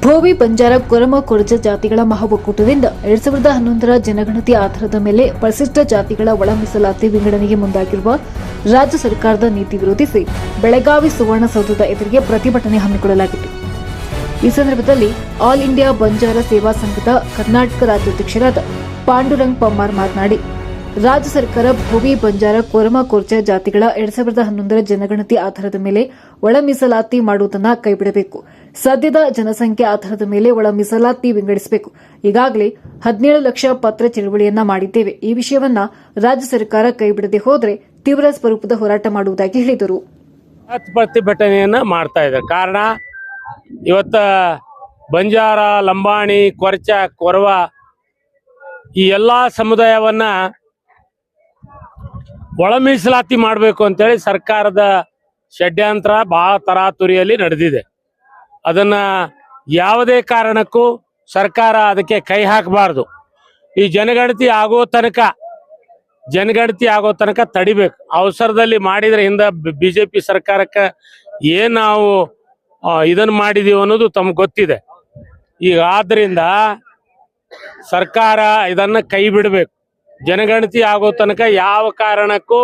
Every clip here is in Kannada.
ಭೋವಿ ಬಂಜಾರ ಕೊರಮ ಕೊರಜ ಜಾತಿಗಳ ಮಹಾಒಕ್ಕೂಟದಿಂದ ಎರಡ್ ಸಾವಿರದ ಹನ್ನೊಂದರ ಜನಗಣತಿ ಆಧಾರದ ಮೇಲೆ ಪರಿಶಿಷ್ಟ ಜಾತಿಗಳ ಒಳ ಮೀಸಲಾತಿ ವಿಂಗಡಣೆಗೆ ಮುಂದಾಗಿರುವ ರಾಜ್ಯ ಸರ್ಕಾರದ ನೀತಿ ವಿರೋಧಿಸಿ ಬೆಳಗಾವಿ ಸುವರ್ಣಸೌಧದ ಎದುರಿಗೆ ಪ್ರತಿಭಟನೆ ಹಮ್ಮಿಕೊಳ್ಳಲಾಗಿತ್ತು. ಈ ಸಂದರ್ಭದಲ್ಲಿ ಆಲ್ ಇಂಡಿಯಾ ಬಂಜಾರ ಸೇವಾ ಸಂಘದ ಕರ್ನಾಟಕ ರಾಜ್ಯಾಧ್ಯಕ್ಷರಾದ ಪಾಂಡುರಂಗ್ ಪಮ್ಮಾರ್ ಮಾತನಾಡಿ ರಾಜ್ಯ ಸರ್ಕಾರ ಭೂಮಿ ಬಂಜಾರ ಕೊರಮ ಕೊರ್ಚ ಜಾತಿಗಳ ಎರಡ್ ಸಾವಿರದ ಹನ್ನೊಂದರ ಜನಗಣತಿ ಆಧಾರದ ಮೇಲೆ ಒಳ ಮೀಸಲಾತಿ ಮಾಡುವುದನ್ನು ಕೈಬಿಡಬೇಕು. ಸದ್ಯದ ಜನಸಂಖ್ಯೆ ಆಧಾರದ ಮೇಲೆ ಒಳ ಮೀಸಲಾತಿ ವಿಂಗಡಿಸಬೇಕು. ಈಗಾಗಲೇ ಹದಿನೇಳು ಲಕ್ಷ ಪತ್ರ ಚಳವಳಿಯನ್ನ ಮಾಡಿದ್ದೇವೆ. ಈ ವಿಷಯವನ್ನ ರಾಜ್ಯ ಸರ್ಕಾರ ಕೈಬಿಡದೆ ಹೋದರೆ ತೀವ್ರ ಸ್ವರೂಪದ ಹೋರಾಟ ಮಾಡುವುದಾಗಿ ಹೇಳಿದರು. ಪ್ರತಿಭಟನೆಯನ್ನ ಮಾಡ್ತಾ ಇದ್ದಾರೆ. ಕಾರಣ, ಇವತ್ತ ಬಂಜಾರ, ಲಂಬಾಣಿ, ಕೊರ್ಚ, ಕೊರವ ಈ ಎಲ್ಲಾ ಸಮುದಾಯವನ್ನ ಒಳ ಮೀಸಲಾತಿ ಮಾಡಬೇಕು ಅಂತೇಳಿ ಸರ್ಕಾರದ ಷಡ್ಯಂತ್ರ ಬಹಳ ತರಾತುರಿಯಲ್ಲಿ ನಡೆದಿದೆ. ಅದನ್ನ ಯಾವುದೇ ಕಾರಣಕ್ಕೂ ಸರ್ಕಾರ ಅದಕ್ಕೆ ಕೈ ಹಾಕಬಾರ್ದು. ಈ ಜನಗಣತಿ ಆಗೋ ತನಕ, ಜನಗಣತಿ ಆಗೋ ತನಕ ತಡಿಬೇಕು. ಅವಸರದಲ್ಲಿ ಮಾಡಿದ್ರೆ ಹಿಂದ ಬಿಜೆಪಿ ಸರ್ಕಾರಕ್ಕೆ ಏನ್ ನಾವು ಇದನ್ನು ಮಾಡಿದೀವಿ ಅನ್ನೋದು ತಮ್ಗೆ ಗೊತ್ತಿದೆ. ಈಗ ಆದ್ರಿಂದ ಸರ್ಕಾರ ಇದನ್ನ ಕೈ ಬಿಡಬೇಕು. ಜನಗಣತಿ ಆಗೋ ತನಕ ಯಾವ ಕಾರಣಕ್ಕೂ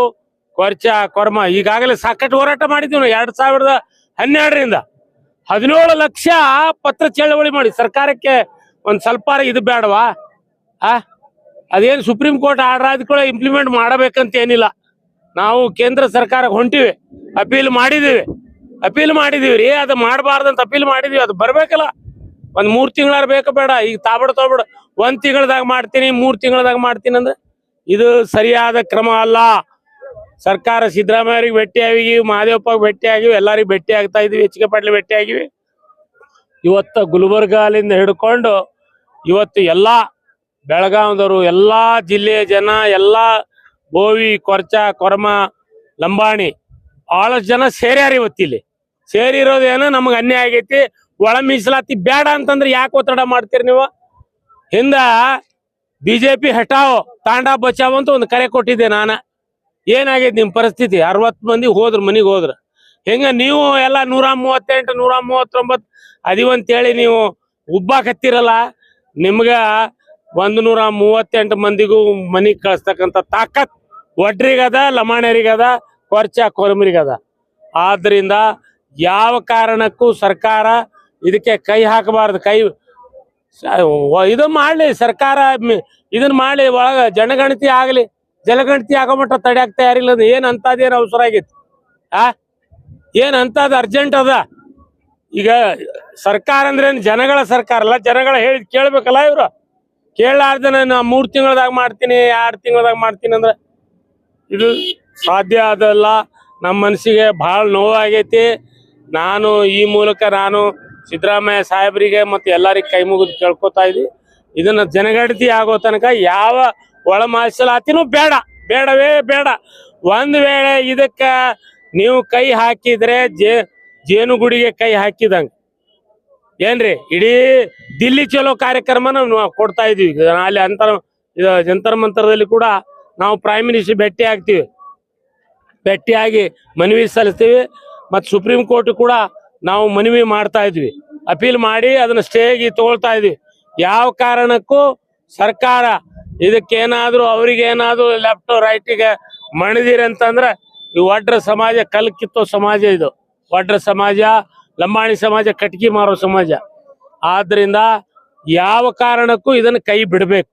ಕೊರ್ಚ, ಕೊರ್ಮ, ಈಗಾಗಲೇ ಸಾಕಷ್ಟು ಹೋರಾಟ ಮಾಡಿದ್ದೀವಿ ನಾವು. ಎರಡ್ ಸಾವಿರದ ಹನ್ನೆರಡರಿಂದ ಹದಿನೇಳು ಲಕ್ಷ ಪತ್ರ ಚಳವಳಿ ಮಾಡಿ. ಸರ್ಕಾರಕ್ಕೆ ಒಂದ್ ಸ್ವಲ್ಪ ಇದು ಬೇಡವಾ? ಆ? ಅದೇನು ಸುಪ್ರೀಂ ಕೋರ್ಟ್ ಆರ್ಡರ್ ಆದ ಕೂಡ ಇಂಪ್ಲಿಮೆಂಟ್ ಮಾಡಬೇಕಂತ ಏನಿಲ್ಲ. ನಾವು ಕೇಂದ್ರ ಸರ್ಕಾರಕ್ಕೆ ಹೊಂಟಿವಿ. ಅಪೀಲ್ ಮಾಡಿದೀವಿ. ಅಪೀಲ್ ಮಾಡಿದೀವಿ ರೀ ಅದು ಮಾಡಬಾರ್ದಂತ ಅಪೀಲ್ ಮಾಡಿದೀವಿ. ಅದು ಬರ್ಬೇಕಲ್ಲ. ಒಂದ್ ಮೂರ್ ತಿಂಗಳಾರ ಬೇಕು ಬೇಡ. ಈಗ ತಾಬಡ ತೋಬಡ ಒಂದ್ ತಿಂಗಳದಾಗ ಮಾಡ್ತೀನಿ, ಮೂರ್ ತಿಂಗಳದಾಗ ಮಾಡ್ತೀನಿ ಅಂದ್ರೆ ಇದು ಸರಿಯಾದ ಕ್ರಮ ಅಲ್ಲ. ಸರ್ಕಾರ ಸಿದ್ದರಾಮಯ್ಯರಿಗೆ ಭೇಟಿ ಆಗಿವಿ ಮಹಾದೇವಪ್ಪ ಭೇಟಿ ಆಗಿವಿ ಎಲ್ಲರಿಗೂ ಭೇಟಿ ಆಗ್ತಾ ಇದೀವಿ ಹೆಚ್ಚಿಗೆ ಕೆ ಭೇಟಿ ಆಗಿವಿ ಇವತ್ತು ಗುಲ್ಬರ್ಗಾಲಿಂದ ಹಿಡ್ಕೊಂಡು ಇವತ್ತು ಎಲ್ಲ ಬೆಳಗಾವಿದವರು, ಎಲ್ಲಾ ಜಿಲ್ಲೆಯ ಜನ, ಎಲ್ಲ ಬೋವಿ, ಕೊರ್ಚ, ಕೊರಮ, ಲಂಬಾಣಿ, ಬಹಳಷ್ಟು ಜನ ಸೇರ್ಯಾರ ಇವತ್ತಿಲ್ಲಿ ಸೇರಿರೋದೇನು ನಮಗೆ ಅನ್ಯಾಯ ಆಗೈತಿ. ಒಳ ಮೀಸಲಾತಿ ಬೇಡ ಅಂತಂದ್ರೆ ಯಾಕೆ ಒತ್ತಡ ಮಾಡ್ತೀರಿ ನೀವು? ಹಿಂದ ಬಿಜೆಪಿ ಹಟಾವ್ ತಾಂಡ ಬಚಾವ್ ಅಂತ ಒಂದು ಕರೆ ಕೊಟ್ಟಿದ್ದೆ ನಾನ. ಏನಾಗೈತೆ ನಿಮ್ ಪರಿಸ್ಥಿತಿ? ಅರವತ್ ಮಂದಿ ಹೋದ್ರ, ಮನೆಗೆ ಹೋದ್ರ. ಹೆಂಗ ನೀವು ಎಲ್ಲ ನೂರ ಮೂವತ್ತೆಂಟು, ನೂರ ಮೂವತ್ತೊಂಬತ್ ಅದಿವಂತೇಳಿ ನೀವು ಉಬ್ಬಾಕತ್ತಿರಲ್ಲ? ನಿಮ್ಗ ಒಂದು ನೂರ ಮೂವತ್ತೆಂಟು ಮಂದಿಗೂ ಮನಿಗ್ ಕಳಿಸ್ತಕ್ಕಂಥ ತಾಕತ್ ಒಡ್ರಿಗದ, ಲಮಾಣರಿಗದ, ಕೊರ್ಚ ಕೊರಮರಿಗದ. ಆದ್ರಿಂದ ಯಾವ ಕಾರಣಕ್ಕೂ ಸರ್ಕಾರ ಇದಕ್ಕೆ ಕೈ ಹಾಕಬಾರ್ದು. ಕೈ ಇದು ಮಾಡ್ಲಿ, ಸರ್ಕಾರ ಇದನ್ನ ಮಾಡ್ಲಿ, ಒಳಗ ಜನಗಣತಿ ಆಗ್ಲಿ ಜನಗಣತಿ ಆಗೋ ಮಟ್ಟ ತಡ್ಯಾಕ್ ತಯಾರಿಲ್ಲ ಏನ್ ಅಂತದೇನ್ ಅವಸರ ಆಗೈತಿ? ಆ? ಏನ್ ಅಂತದ್ ಅರ್ಜೆಂಟ್ ಅದ? ಈಗ ಸರ್ಕಾರ ಅಂದ್ರೆ ಜನಗಳ ಸರ್ಕಾರ ಅಲ್ಲ, ಜನಗಳ ಹೇಳಿ ಕೇಳ್ಬೇಕಲ್ಲ ಇವ್ರು? ಕೇಳಾರ್ದನ ನಾ ಮೂರ್ ತಿಂಗಳದಾಗ ಮಾಡ್ತೀನಿ, ಎರಡು ತಿಂಗಳದಾಗ ಮಾಡ್ತೀನಿ ಅಂದ್ರೆ ಇದು ಸಾಧ್ಯ ಅದಲ್ಲ. ನಮ್ಮ ಮನಸ್ಸಿಗೆ ಬಹಳ ನೋವಾಗೈತಿ. ನಾನು ಈ ಮೂಲಕ ನಾನು ಸಿದ್ದರಾಮಯ್ಯ ಸಾಹೇಬರಿಗೆ ಮತ್ತೆ ಎಲ್ಲರಿಗೆ ಕೈ ಮುಗಿದು ಕೇಳ್ಕೊತಾ ಇದ್ವಿ. ಇದನ್ನ ಜನಗಣತಿ ಆಗೋ ತನಕ ಯಾವ ಒಳ ಮೀಸಲಾತಿನೂ ಬೇಡ, ಬೇಡವೇ ಬೇಡ. ಒಂದ್ ವೇಳೆ ಇದಕ್ಕ ನೀವು ಕೈ ಹಾಕಿದ್ರೆ ಜೇ, ಜೇನುಗುಡಿಗೆ ಕೈ ಹಾಕಿದಂಗ. ಏನ್ರಿ? ಇಡೀ ದಿಲ್ಲಿ ಚಲೋ ಕಾರ್ಯಕ್ರಮನ ನಾವು ಕೊಡ್ತಾ ಇದೀವಿ. ಅಲ್ಲಿ ಅಂತರ ಇದು ಜಂತರ್ ಮಂತರದಲ್ಲಿ ಕೂಡ ನಾವು ಪ್ರೈಮ್ ಮಿನಿಸ್ಟರ್ ಭೇಟಿ ಆಗ್ತೀವಿ. ಭೇಟಿಯಾಗಿ ಮನವಿ ಸಲ್ಲಿಸ್ತೀವಿ. ಮತ್ತು ಸುಪ್ರೀಂ ಕೋರ್ಟ್ ಕೂಡ ನಾವು ಮನವಿ ಮಾಡ್ತಾ ಇದ್ವಿ. ಅಪೀಲ್ ಮಾಡಿ ಅದನ್ನ ಸ್ಟೇಗೆ ತಗೊಳ್ತಾ ಇದ್ವಿ. ಯಾವ ಕಾರಣಕ್ಕೂ ಸರ್ಕಾರ ಇದಕ್ಕೇನಾದ್ರೂ ಅವ್ರಿಗೆ ಏನಾದ್ರೂ ಲೆಫ್ಟ್ ರೈಟಿಗೆ ಮಣಿದಿರಿ ಅಂತಂದ್ರೆ ಈ ಒಡ್ರ ಸಮಾಜ ಕಲ್ ಕಿತ್ತೋ ಸಮಾಜ ಇದು. ಒಡ್ರ ಸಮಾಜ, ಲಂಬಾಣಿ ಸಮಾಜ ಕಟ್ಕಿ ಮಾರೋ ಸಮಾಜ. ಆದ್ರಿಂದ ಯಾವ ಕಾರಣಕ್ಕೂ ಇದನ್ನ ಕೈ ಬಿಡಬೇಕು.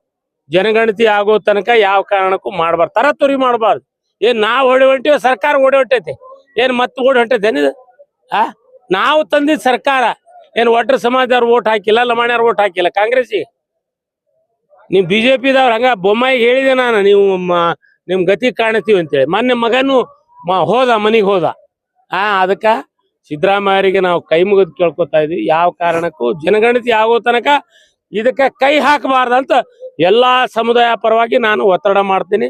ಜನಗಣತಿ ಆಗೋ ತನಕ ಯಾವ ಕಾರಣಕ್ಕೂ ಮಾಡಬಾರ್ದು. ತರತುರಿ ಮಾಡಬಾರ್ದು. ಏನ್ ನಾವು ಓಡಿ ಹೊಂಟಿವ ಸರ್ಕಾರ ಓಡಿ ಹೊಂಟೈತಿ. ಏನ್ ಮತ್ತೆ ಓಡಿ ಹೊಂಟೈತೆ ಏನಿದು? ಆ? ನಾವು ತಂದಿದ್ ಸರ್ಕಾರ ಏನ್ ಒಟ್ರ ಸಮಾಜದವ್ರು ಓಟ್ ಹಾಕಿಲ್ಲ, ಲಮಾಣ್ಯವ್ರು ಓಟ್ ಹಾಕಿಲ್ಲ ಕಾಂಗ್ರೆಸ್ಸಿಗೆ ನೀವು ಬಿಜೆಪಿದವ್ರು ಹಂಗ ಬೊಮ್ಮಾಯಿ ಹೇಳಿದೆ ನಾನು, ನೀವು ನಿಮ್ ಗತಿ ಕಾಣತೀವಿ ಅಂತೇಳಿ. ಮೊನ್ನೆ ಮಗನು ಹೋದ, ಮನಿಗ್ ಹೋದ. ಆ, ಅದಕ್ಕ ಸಿದ್ದರಾಮಯ್ಯರಿಗೆ ನಾವು ಕೈ ಮುಗಿದು ಕೇಳ್ಕೊತಾ ಇದ್ವಿ. ಯಾವ ಕಾರಣಕ್ಕೂ ಜನಗಣತಿ ಆಗೋ ತನಕ ಇದಕ್ಕೆ ಕೈ ಹಾಕಬಾರ್ದಂತ ಎಲ್ಲಾ ಸಮುದಾಯ ಪರವಾಗಿ ನಾನು ಒತ್ತಡ ಮಾಡ್ತೀನಿ.